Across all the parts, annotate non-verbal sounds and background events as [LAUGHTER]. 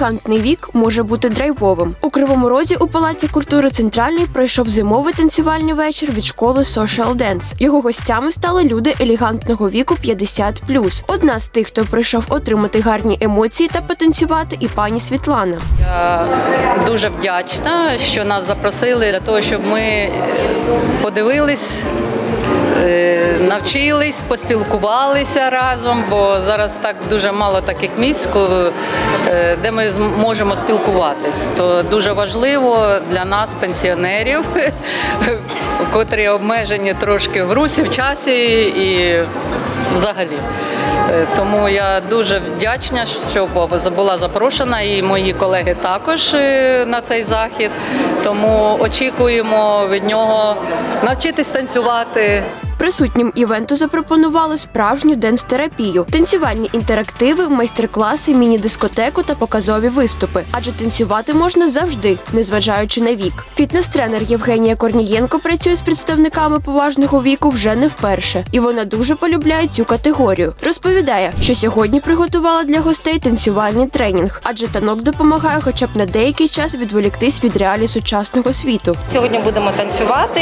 елегантний вік може бути драйвовим. У Кривому Розі у Палаці культури Центральний пройшов зимовий танцювальний вечір від школи Social Dance. Його гостями стали люди елегантного віку 50+. Одна з тих, хто прийшов отримати гарні емоції та потанцювати, і пані Світлана. Я дуже вдячна, що нас запросили для того, щоб ми е, подивились. Е, Навчились, поспілкувалися разом, бо зараз так дуже мало таких місць, е, де ми зможемо спілкуватись. То дуже важливо для нас, пенсіонерів, [LAUGHS] котрі обмежені трошки в русі, в часі і взагалі. Е, Тому я дуже вдячна, що була запрошена, і мої колеги також на цей захід. Тому очікуємо від нього навчитись танцювати. Присутнім івенту запропонували справжню денс-терапію, танцювальні інтерактиви, майстер-класи, міні-дискотеку та показові виступи. Адже танцювати можна завжди, незважаючи на вік. Фітнес-тренер Євгенія Корнієнко працює з представниками поважного віку вже не вперше, і вона дуже полюбляє цю категорію. Розповідає, що сьогодні приготувала для гостей танцювальний тренінг, адже танок допомагає, хоча б на деякий час відволіктись від реалій сучасного світу. Сьогодні будемо танцювати.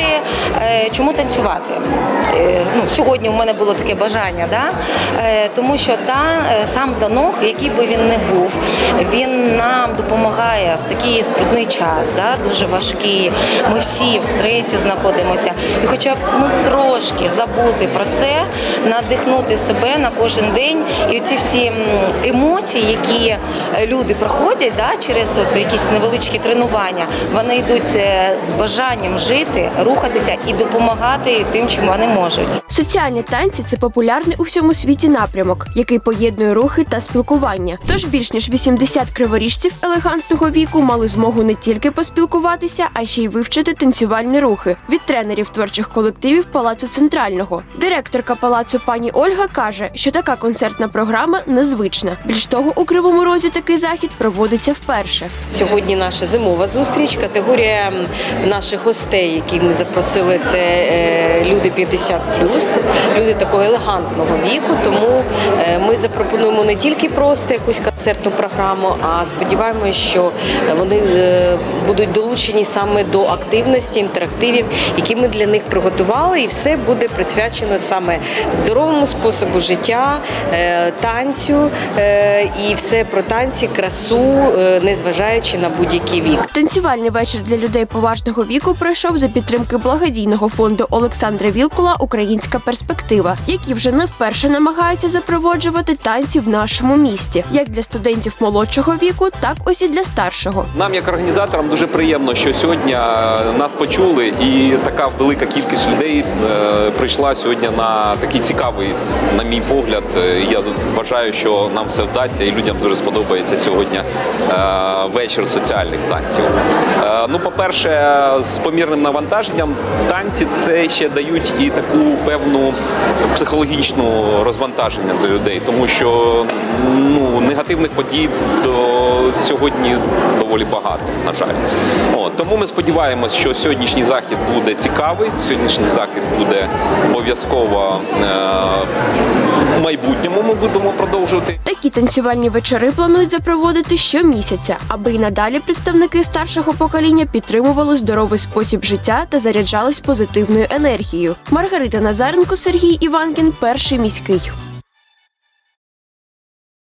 Е, Чому танцювати? Е, Ну, сьогодні у мене було таке бажання, да? Е, тому що та, е, сам танок, який би він не був, він нам допомагає в такий скрутний час, да? дуже важкий. Ми всі в стресі знаходимося. І хоча б ну, трошки забути про це, надихнути себе на кожен день. І ці всі емоції, які е, люди проходять да, через от якісь невеличкі тренування, вони йдуть е, з бажанням жити, рухатися і допомагати тим, чим вони можуть. Соціальні танці це популярний у всьому світі напрямок, який поєднує рухи та спілкування. Тож більш ніж 80 криворіжців елегантного віку мали змогу не тільки поспілкуватися, а ще й вивчити танцювальні рухи від тренерів творчих колективів Палацу Центрального. Директорка палацу пані Ольга каже, що така концертна програма незвична. Більш того, у кривому розі такий захід проводиться вперше. Сьогодні наша зимова зустріч. Категорія наших гостей, які ми запросили, це е, люди 50 люди такого елегантного віку. Тому е, ми запропонуємо не тільки просто якусь концертну програму, а сподіваємося, що вони е, будуть долучені саме до активності, інтерактивів, які ми для них приготували, і все буде присвячено саме здоровому способу життя, е, танцю е, і все про танці, красу, е, незважаючи на будь-який вік. Танцювальний вечір для людей поважного віку пройшов за підтримки благодійного фонду Олександра Вілкула Українська перспектива, які вже не вперше намагаються запроводжувати танці в нашому місті, як для студентів молодшого віку, так ось і для старшого. Нам, як організаторам, дуже приємно, що сьогодні е, нас почули, і така велика кількість людей е, прийшла сьогодні на такий цікавий, на мій погляд. е, Я вважаю, що нам все вдасться, і людям дуже сподобається сьогодні вечір соціальних танців. Ну, по-перше, з помірним навантаженням танці це ще дають і таку певну психологічну розвантаження для людей, тому що ну, негативних подій до сьогодні доволі багато, на жаль. От, тому ми сподіваємось, що сьогоднішній захід буде цікавий, сьогоднішній захід буде обов'язково е, майбутньому. Ми будемо продовжувати. Такі танцювальні вечори планують запроводити щомісяця, аби й надалі представники старшого покоління підтримували здоровий спосіб життя та заряджались позитивною енергією. Маргарита Назаренко, Сергій Іванкін, перший міський.